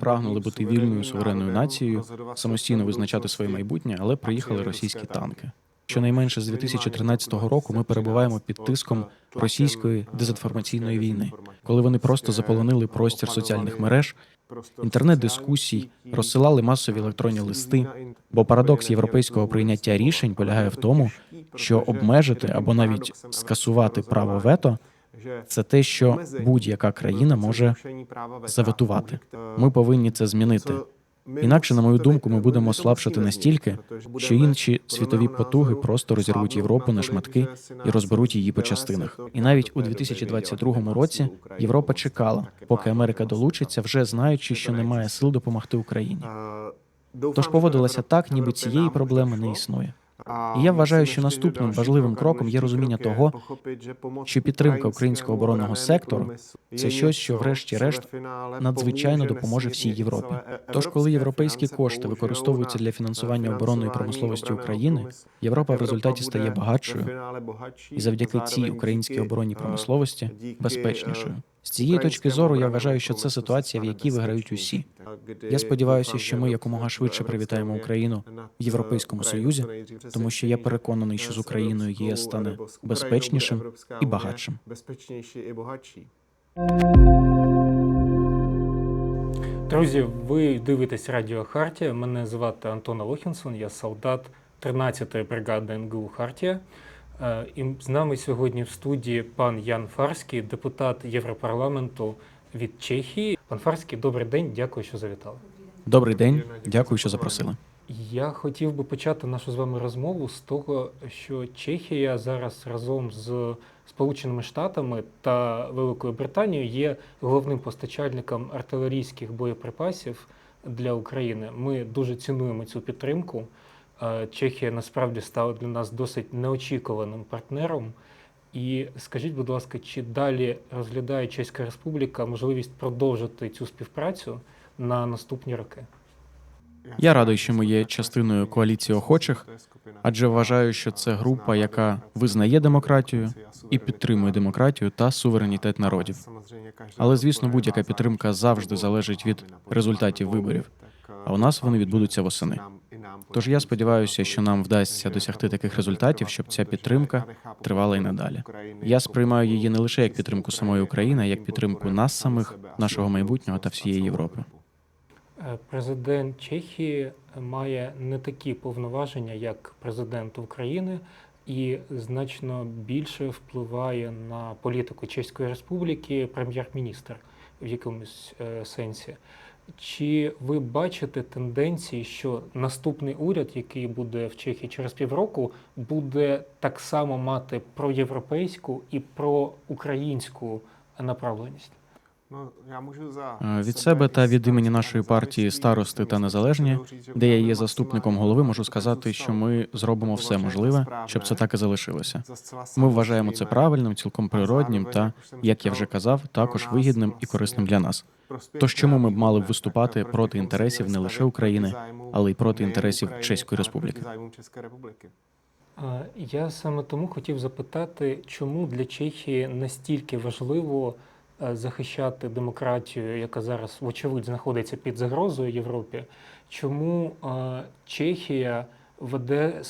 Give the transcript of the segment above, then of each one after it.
прагнули бути вільною суверенною нацією, самостійно визначати своє майбутнє, але приїхали російські танки. Щонайменше з 2013 року ми перебуваємо під тиском російської дезінформаційної війни, коли вони просто заполонили простір соціальних мереж, інтернет-дискусій, розсилали масові електронні листи. Бо парадокс європейського прийняття рішень полягає в тому, що обмежити або навіть скасувати право вето це те, що будь-яка країна може заветувати. Ми повинні це змінити. Інакше, на мою думку, ми будемо слабшати настільки, що інші світові потуги просто розірвуть Європу на шматки і розберуть її по частинах. І навіть у 2022 році Європа чекала, поки Америка долучиться, вже знаючи, що немає сил допомогти Україні. Тож поводилася так, ніби цієї проблеми не існує. І я вважаю, що наступним важливим кроком є розуміння того, що підтримка українського оборонного сектору це щось, що, врешті-решт, надзвичайно допоможе всій Європі. Тож, коли європейські кошти використовуються для фінансування оборонної промисловості України, Європа в результаті стає багатшою і завдяки цій українській оборонній промисловості безпечнішою. З цієї точки зору я вважаю, що це ситуація, в якій виграють усі. Я сподіваюся, що ми якомога швидше привітаємо Україну в Європейському Союзі, тому що я переконаний, що з Україною ЄС стане безпечнішим і багатшим. Друзі, ви дивитесь Радіо Хартія. Мене звати Антон Алохінсон, я солдат 13-ї бригади НГУ Хартія. Е, І з нами сьогодні в студії пан Ян Фарський, депутат Європарламенту від Чехії. Пан Фарський, добрий день, дякую, що завітали. Добрий день, дякую, що запросили. Я хотів би почати нашу з вами розмову з того, що Чехія зараз разом з Сполученими Штатами та Великою Британією є головним постачальником артилерійських боєприпасів для України. Ми дуже цінуємо цю підтримку. Е, Чехія насправді стала для нас досить неочікуваним партнером. І скажіть, будь ласка, чи далі розглядає Чеська Республіка можливість продовжити цю співпрацю на наступні роки? Я радий, що ми є частиною коаліції охочих, адже вважаю, що це група, яка визнає демократію і підтримує демократію та суверенітет народів. Але звісно, будь-яка підтримка завжди залежить від результатів виборів. А у нас вони відбудуться восени. Тож я сподіваюся, що нам вдасться досягти таких результатів, щоб ця підтримка тривала і надалі. Я сприймаю її не лише як підтримку самої України, а як підтримку нас самих, нашого майбутнього та всієї Європи. Е, Президент Чехії має не такі повноваження, як президент України, і значно більше впливає на політику Чеської Республіки прем'єр-міністр в якомусь е, сенсі. Чи ви бачите тенденції, що наступний уряд, який буде в Чехії через півроку, буде так само мати проєвропейську і проукраїнську направленість? Е, Від себе та від імені нашої партії старости та незалежні, де я є заступником голови, можу сказати, що ми зробимо все можливе, щоб це так і залишилося. Ми вважаємо це правильним, цілком природнім та, як я вже казав, також вигідним і корисним для нас. Тож чому ми б мали виступати проти інтересів не лише України, але й проти інтересів Чеської Республіки? Я саме тому хотів запитати, чому для Чехії настільки важливо е, захищати демократію, яка зараз, вочевидь, знаходиться під загрозою Європі. Чому е, Чехія веде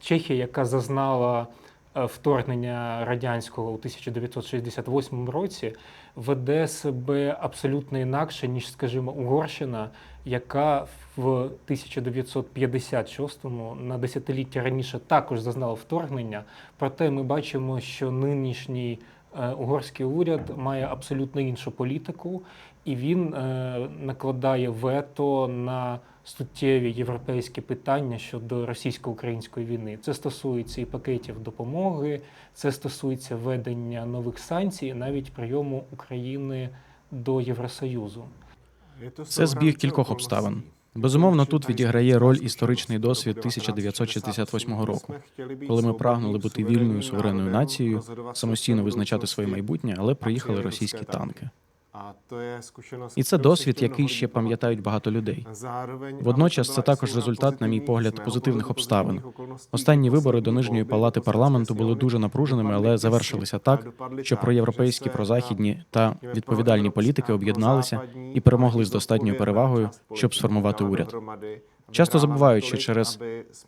Чехія, яка зазнала вторгнення радянського у 1968 році, веде себе абсолютно інакше, ніж, скажімо, Угорщина, яка в 1956-му, на десятиліття раніше, також зазнала вторгнення. Проте ми бачимо, що нинішній е, угорський уряд має абсолютно іншу політику, і він е, накладає вето на суттєві європейські питання щодо російсько-української війни. Це стосується і пакетів допомоги, це стосується введення нових санкцій, навіть прийому України до Євросоюзу. Це збіг кількох обставин. Безумовно, тут відіграє роль історичний досвід 1968 року, коли ми прагнули бути вільною суверенною нацією, самостійно визначати своє майбутнє, але приїхали російські танки. І це досвід, який ще пам'ятають багато людей. Водночас це також результат, на мій погляд, позитивних обставин. Останні вибори до нижньої палати парламенту були дуже напруженими, але завершилися так, що проєвропейські, прозахідні та відповідальні політики об'єдналися і перемогли з достатньою перевагою, щоб сформувати уряд. Часто забувають, що через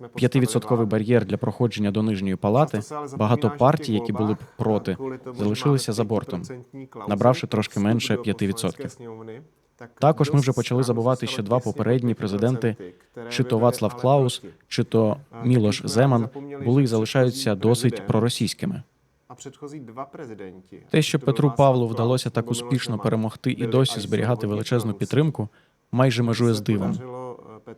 5% бар'єр для проходження до нижньої палати багато партій, які були б проти, залишилися за бортом, набравши трошки менше 5%. Також ми вже почали забувати, що два попередні президенти, чи то Вацлав Клаус, чи то Мілош Земан, були і залишаються досить проросійськими. Те, що Петру Павлу вдалося так успішно перемогти і досі зберігати величезну підтримку, майже межує з дивом.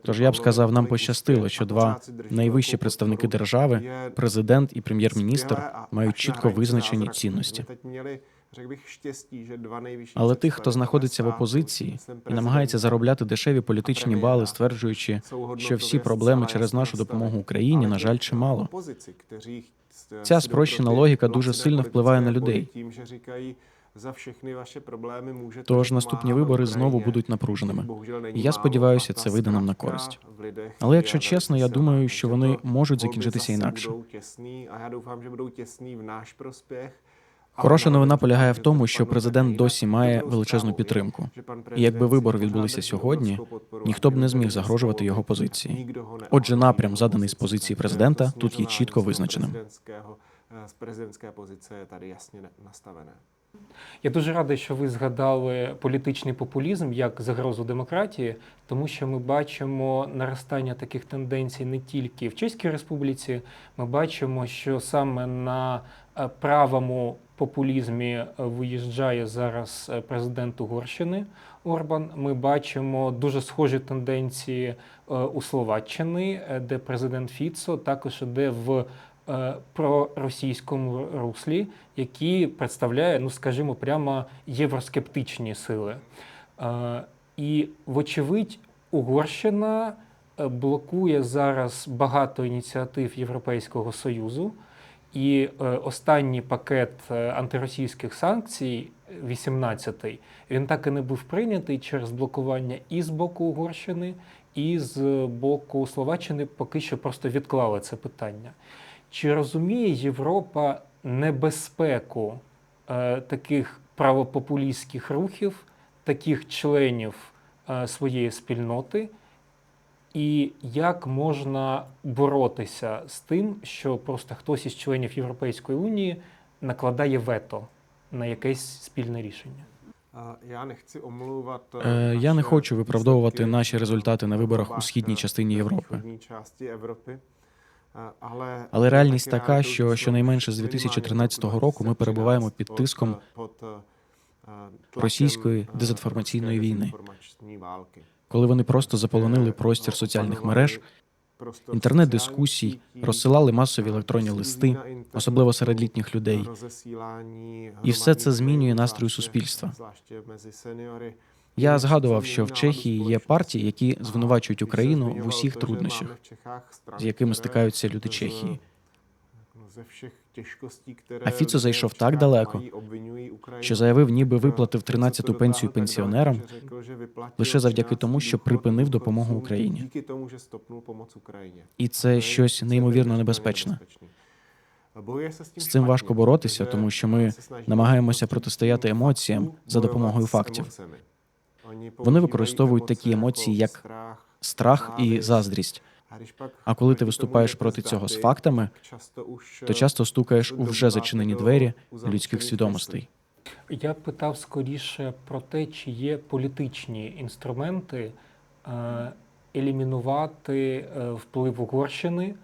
Тож я б сказав, нам пощастило, що два найвищі представники держави, президент і прем'єр-міністр, мають чітко визначені цінності. Але тих, хто знаходиться в опозиції і намагається заробляти дешеві політичні бали, стверджуючи, що всі проблеми через нашу допомогу Україні, на жаль, чимало. Ця спрощена логіка дуже сильно впливає на людей. Тож наступні вибори знову будуть напруженими. Я сподіваюся, це вийде нам на користь. Але якщо чесно, я думаю, що вони можуть закінчитися інакше. Хороша новина полягає в тому, що президент досі має величезну підтримку. І якби вибори відбулися сьогодні, ніхто б не зміг загрожувати його позиції. Отже, напрям, заданий з позиції президента, тут є чітко визначеним. Президентська позиція tady jasně nastavená. Я дуже радий, що ви згадали політичний популізм як загрозу демократії, тому що ми бачимо наростання таких тенденцій не тільки в Чеській Республіці. Ми бачимо, що саме на е, правому популізмі е, виїжджає зараз е, президент Угорщини Орбан. Ми бачимо дуже схожі тенденції у Словаччини, де президент Фіцо також іде в проросійському руслі, які представляє, ну скажімо, прямо євроскептичні сили. Е, І, вочевидь, Угорщина е, блокує зараз багато ініціатив Європейського Союзу. І е, останній пакет е, антиросійських санкцій, 18-й, він так і не був прийнятий через блокування і з боку Угорщини, і з боку Словаччини поки що просто відклали це питання. Чи розуміє Європа небезпеку е, таких правопопулістських рухів, таких членів е, своєї спільноти? І як можна боротися з тим, що просто хтось із членів Європейської унії накладає вето на якесь спільне рішення? Я не хочу омлувати. Е, Я не хочу виправдовувати наші результати на виборах у східній частині Європи. Але реальність така, що щонайменше з 2013 року ми перебуваємо під тиском російської дезінформаційної війни. Коли вони просто заполонили простір соціальних мереж, інтернет-дискусій, розсилали масові електронні листи, особливо серед літніх людей. І все це змінює настрій суспільства. Я згадував, що в Чехії є партії, які звинувачують Україну в усіх труднощах, з якими стикаються люди Чехії. А Фіцо зайшов так далеко, Що заявив, ніби виплатив 13-ту пенсію пенсіонерам лише завдяки тому, що припинив допомогу Україні. І це щось неймовірно небезпечне. З цим важко боротися, тому що ми намагаємося протистояти емоціям за допомогою фактів. Вони використовують такі емоції, як страх і заздрість. А коли ти виступаєш проти цього з фактами, То часто стукаєш у вже зачинені двері людських свідомостей. Я питав скоріше про те, чи є політичні інструменти е, елімінувати е, вплив Угорщини,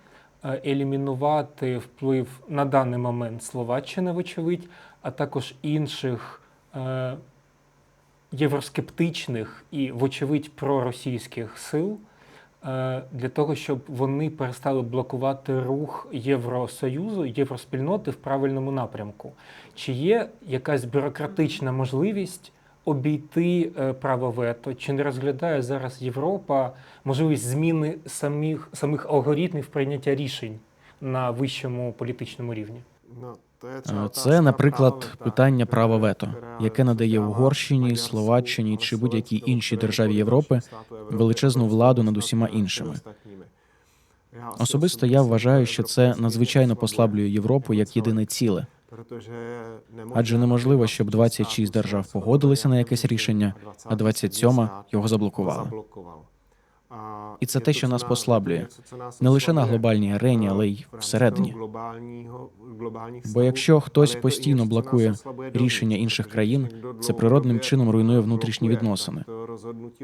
е, елімінувати вплив на даний момент Словаччини, вочевидь, а також інших євроскептичних і, вочевидь, проросійських сил. е, Для того щоб вони перестали блокувати рух Євросоюзу, євроспільноти в правильному напрямку. Чи є якась бюрократична можливість обійти е, право вето? Чи не розглядає зараз Європа можливість зміни самих, самих алгоритмів прийняття рішень на вищому політичному рівні? Е, Це, наприклад, питання права вето, яке надає Угорщині, Словаччині чи будь-якій іншій державі Європи величезну владу над усіма іншими. Особисто я вважаю, що це надзвичайно послаблює Європу як єдине ціле. Адже неможливо, щоб 26 держав погодилися на якесь рішення, а 27 його заблокували. І це те, що нас послаблює не лише на глобальній арені, але й всередині. Бо якщо хтось постійно блокує рішення інших країн, це природним чином руйнує внутрішні відносини.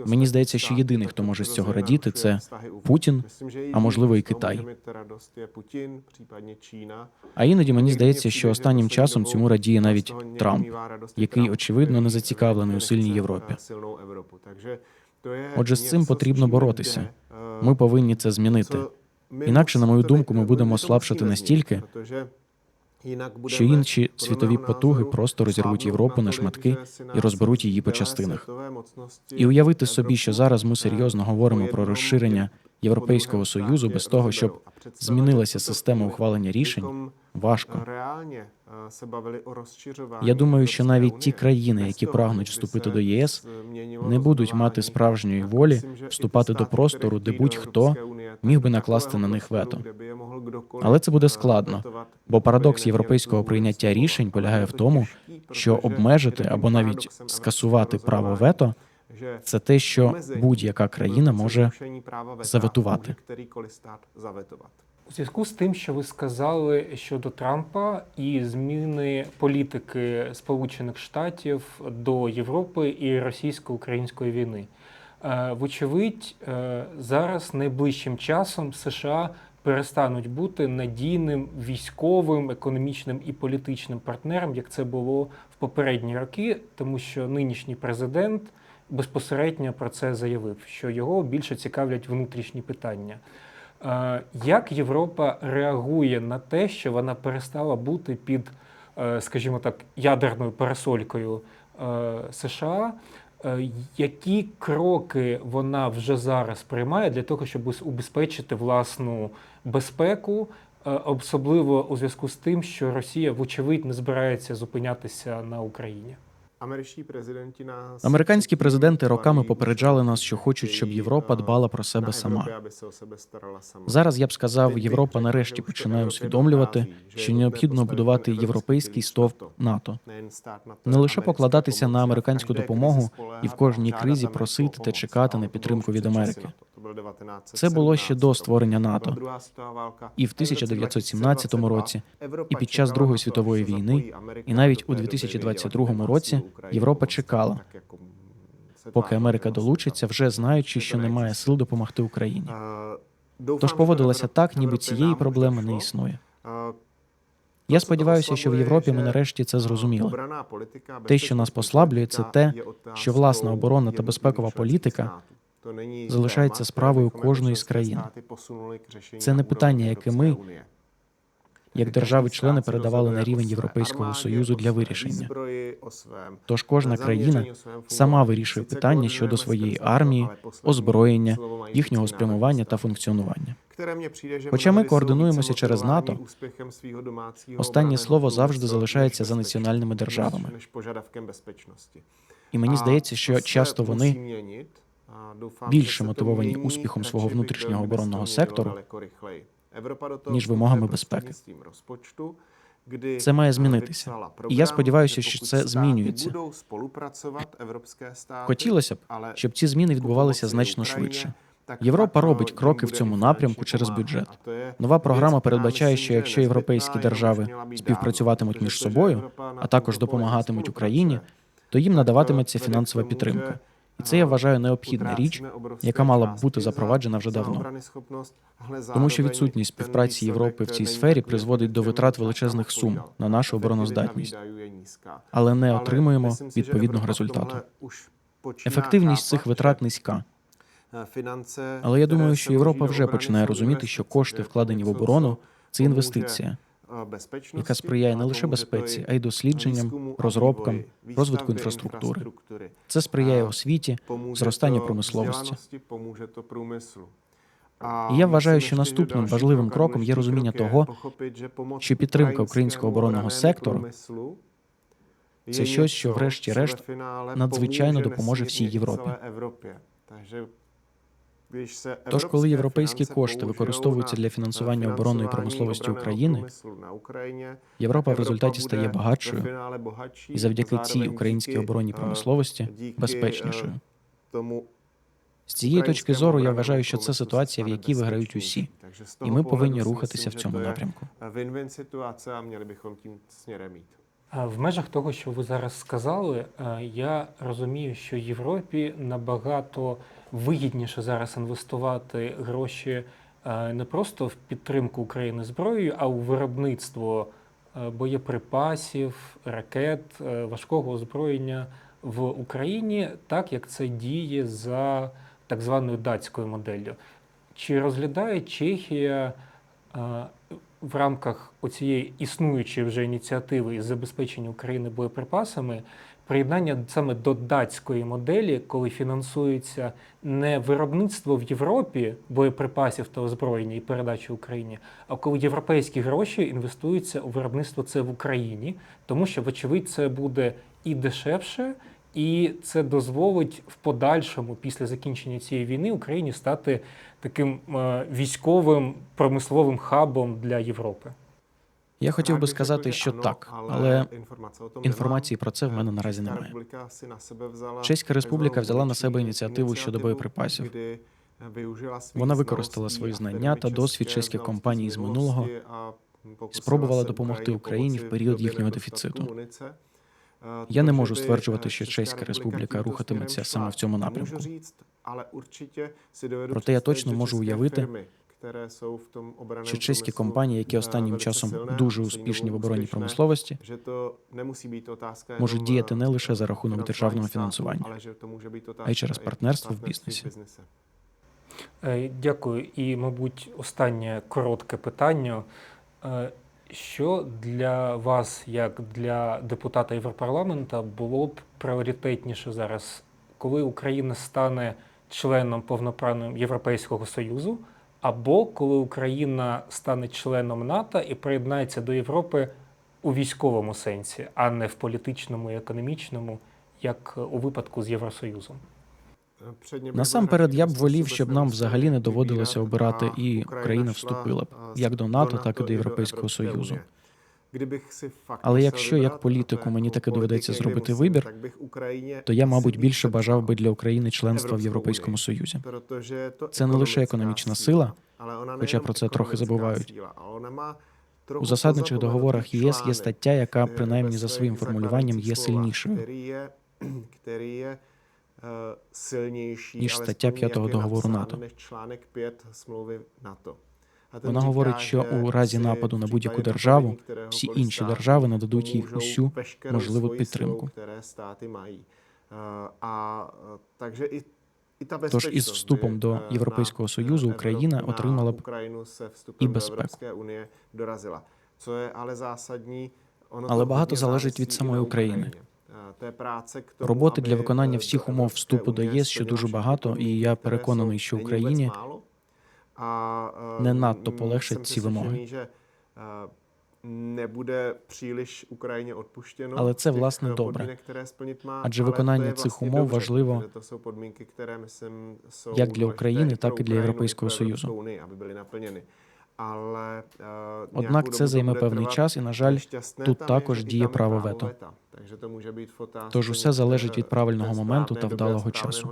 Мені здається, що єдиний, хто може з цього радіти, це Путін, а можливо і Китай. А іноді мені здається, що останнім часом цьому радіє навіть Трамп, який очевидно не зацікавлений у сильній Європі. Отже, з цим потрібно боротися. Ми повинні це змінити. Інакше, на мою думку, ми будемо слабшати настільки, що інші світові потуги просто розірвуть Європу на шматки і розберуть її по частинах. І уявити собі, що зараз ми серйозно говоримо про розширення Європейського союзу без того, щоб змінилася система ухвалення рішень, важко. Я думаю, що навіть ті країни, які прагнуть вступити до ЄС, не будуть мати справжньої волі вступати до простору, де будь-хто міг би накласти на них вето. Але це буде складно, бо парадокс європейського прийняття рішень полягає в тому, що обмежити або навіть скасувати право вето це те, що будь-яка країна може заветувати. У зв'язку з тим, що ви сказали щодо Трампа і зміни політики Сполучених Штатів до Європи і російсько-української війни, Е, вочевидь, е, зараз найближчим часом США перестануть бути надійним військовим, економічним і політичним партнером, як це було в попередні роки, тому що нинішній президент безпосередньо про це заявив, що його більше цікавлять внутрішні питання. Е, Як Європа реагує на те, що вона перестала бути під, е, скажімо так, ядерною парасолькою е, США? Які кроки вона вже зараз приймає для того, щоб убезпечити власну безпеку, особливо у зв'язку з тим, що Росія, вочевидь, не збирається зупинятися на Україні? Американські президенти роками попереджали нас, що хочуть, щоб Європа дбала про себе сама. Зараз я б сказав, Європа нарешті починає усвідомлювати, що необхідно будувати європейський стовп НАТО, не лише покладатися на американську допомогу і в кожній кризі просити та чекати на підтримку від Америки. Це було ще до створення НАТО. І в 1917 році, і під час Другої світової війни, і навіть у 2022 році Європа чекала, поки Америка долучиться, вже знаючи, що немає сил допомогти Україні. Тож поводилася так, ніби цієї проблеми не існує. Я сподіваюся, що в Європі ми нарешті це зрозуміли. Те, що нас послаблює, це те, що власна оборонна та безпекова політика залишається справою кожної з країн. Це не питання, яке ми, як держави-члени, передавали на рівень Європейського союзу для вирішення. Тож кожна країна сама вирішує питання щодо своєї армії, озброєння, їхнього спрямування та функціонування. Хоча ми координуємося через НАТО, Останнє слово завжди залишається за національними державами. І мені здається, що часто вони більше мотивовані успіхом свого внутрішнього оборонного сектору, ніж вимогами безпеки. Це має змінитися. І я сподіваюся, що це змінюється. Хотілося б, щоб ці зміни відбувалися значно швидше. Європа робить кроки в цьому напрямку через бюджет. Нова програма передбачає, що якщо європейські держави співпрацюватимуть між собою, а також допомагатимуть Україні, то їм надаватиметься фінансова підтримка. І це я вважаю необхідна річ, яка мала б бути запроваджена вже давно. Тому що відсутність співпраці Європи в цій сфері призводить до витрат величезних сум на нашу обороноздатність, але не отримуємо відповідного результату. Ефективність цих витрат низька. Але я думаю, що Європа вже починає розуміти, що кошти, вкладені в оборону, це інвестиція, яка сприяє не лише безпеці, а й дослідженням, розробкам, розвитку інфраструктури. Це сприяє освіті, зростанню промисловості. І я вважаю, що наступним важливим кроком є розуміння того, що підтримка українського оборонного сектору це щось, що врешті-решт надзвичайно допоможе всій Європі. Тож, коли європейські кошти використовуються для фінансування оборонної промисловості України, Європа в результаті стає багатшою і завдяки цій українській оборонній промисловості безпечнішою. З цієї точки зору я вважаю, що це ситуація, в якій виграють усі, і ми повинні рухатися в цьому напрямку. А В межах того, що ви зараз сказали, е, я розумію, що Європі набагато вигідніше зараз інвестувати гроші е, не просто в підтримку України зброєю, а у виробництво е, боєприпасів, ракет, е, важкого озброєння в Україні, так як це діє за так званою датською моделлю. Чи розглядає Чехія в рамках оцієї існуючої вже ініціативи із забезпечення України боєприпасами приєднання саме до датської моделі, коли фінансується не виробництво в Європі боєприпасів та озброєння і передачі Україні, а коли європейські гроші інвестуються у виробництво це в Україні, тому що, вочевидь, це буде і дешевше. І це дозволить в подальшому, після закінчення цієї війни, Україні стати таким е, військовим промисловим хабом для Європи. Я хотів би сказати, що так, але інформації про це в мене наразі немає. Чеська республіка взяла на себе ініціативу щодо боєприпасів. Вона використала свої знання та досвід чеських компаній з минулого спробувала допомогти Україні в період їхнього дефіциту. Я не можу стверджувати, що Чеська республіка рухатиметься саме в цьому напрямку. Проте я точно можу уявити, що чеські компанії, які останнім часом дуже успішні в оборонній промисловості, можуть діяти не лише за рахунок державного фінансування, а й через партнерство в бізнесі. Дякую. І, мабуть, останнє коротке питання. Е, Що для вас, як для депутата Європарламента, було б пріоритетніше зараз, коли Україна стане членом повноправним Європейського Союзу, або коли Україна стане членом НАТО і приєднається до Європи у військовому сенсі, а не в політичному і економічному, як у випадку з Євросоюзом? Насамперед, я б волів, щоб нам взагалі не доводилося обирати, і Україна вступила б як до НАТО, так і до Європейського Союзу. Але musel якщо як політику мені таки доведеться зробити вибір, так bych Україні то я, мабуть, більше бажав би для України членства в Європейському. Союзі. Це не лише економічна сила, але вона хоча про це трохи забувають. У засадничих договорах ЄС є стаття, яка, е, принаймні за своїм формулюванням, є сильнішою. е, ніж стаття стаття п'ятого договору НАТО. Ніж членок 5 смlouvy НАТО. А Вона говорить, що у разі нападу на будь-яку державу всі інші держави нададуть їй усю можливу підтримку. Е, е, Тож із вступом до Європейського Союзу е, Україна отримала б і безпеку. Але багато залежить від самої України. Праce Роботи для виконання всіх умов вступу до ЄС ще дуже багато, і я переконаний, що Україні vůbec málo. А, е, не надто jsem ці вимоги. přesvědčený, že е, nebude příliš Україні відпущено. Але це, власне, добре. Адже виконання цих умов важливо як для України, так і для Європейського Союзу. Але, Однак це займе певний час, і, на жаль, тут також діє право вето. Тож усе залежить від правильного моменту та вдалого часу.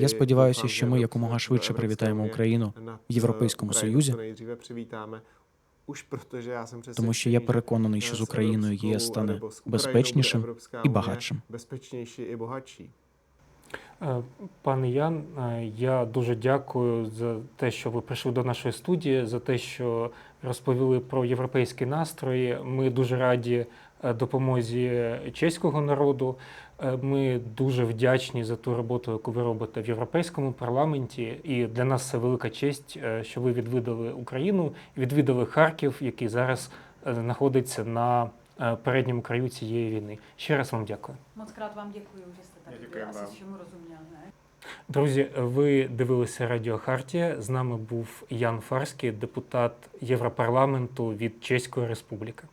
Я сподіваюся, що ми якомога швидше привітаємо Україну в Європейському Союзі, тому що я переконаний, що з Україною ЄС стане безпечнішим і багатшим. Безпечніші і багатші. Е, Пане Ян, е, я дуже дякую за те, що ви прийшли до нашої студії, за те, що розповіли про європейські настрої. Ми дуже раді е, допомозі чеського народу. Е, Ми дуже вдячні за ту роботу, яку ви робите в європейському парламенті. І для нас це велика честь, е, що ви відвідали Україну, відвідали Харків, який зараз знаходиться на передньому краю цієї війни. Ще раз вам дякую. Moc krát vám děkuji, že jste Друзі, ви дивилися Радіо Хартія. З нами був Ян Фарський, депутат Європарламенту від Чеської Республіки.